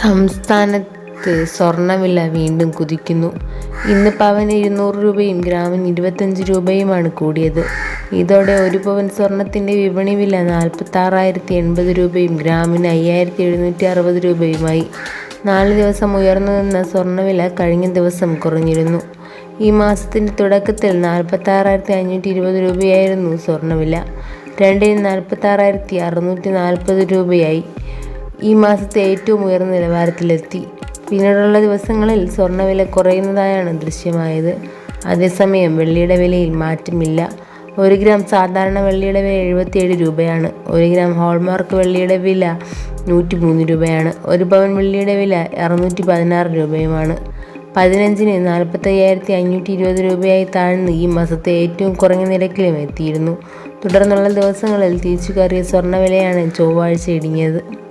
സംസ്ഥാനത്ത് സ്വർണവില വീണ്ടും കുതിക്കുന്നു. ഇന്ന് പവൻ ഇരുന്നൂറ് രൂപയും ഗ്രാമിന് ഇരുപത്തഞ്ച് രൂപയുമാണ് കൂടിയത്. ഇതോടെ ഒരു പവൻ സ്വർണത്തിന്റെ വിപണി വില നാൽപ്പത്താറായിരത്തി എൺപത് രൂപയും ഗ്രാമിന് അയ്യായിരത്തി എഴുന്നൂറ്റി അറുപത് രൂപയുമായി. നാല് ദിവസം ഉയർന്നു നിന്ന സ്വർണവില കഴിഞ്ഞ ദിവസം കുറഞ്ഞിരുന്നു. ഈ മാസത്തിന്റെ തുടക്കത്തിൽ നാൽപ്പത്താറായിരത്തി അഞ്ഞൂറ്റി ഇരുപത് രൂപയായിരുന്നു സ്വർണവില. രണ്ടിന് നാൽപ്പത്താറായിരത്തി അറുന്നൂറ്റി നാൽപ്പത് രൂപയായി. ഈ മാസത്തെ ഏറ്റവും ഉയർന്ന നിലവാരത്തിലെത്തി. പിന്നീടുള്ള ദിവസങ്ങളിൽ സ്വർണവില കുറയുന്നതായാണ് ദൃശ്യമായത്. അതേസമയം വെള്ളിയുടെ വിലയിൽ മാറ്റമില്ല. ഒരു ഗ്രാം സാധാരണ വെള്ളിയുടെ വില എഴുപത്തിയേഴ് രൂപയാണ്. ഒരു ഗ്രാം ഹോൾമാർക്ക് വെള്ളിയുടെ വില നൂറ്റി മൂന്ന് രൂപയാണ്. ഒരു പവൻ വെള്ളിയുടെ വില അറുന്നൂറ്റി പതിനാറ് രൂപയുമാണ്. പതിനഞ്ചിന് നാൽപ്പത്തയ്യായിരത്തി അഞ്ഞൂറ്റി ഇരുപത് രൂപയായി താഴ്ന്ന് ഈ മാസത്തെ ഏറ്റവും കുറഞ്ഞ നിരക്കിലും എത്തിയിരുന്നു. തുടർന്നുള്ള ദിവസങ്ങളിൽ തിരിച്ചു കയറിയ സ്വർണവിലയാണ് ചൊവ്വാഴ്ച ഇടിഞ്ഞത്.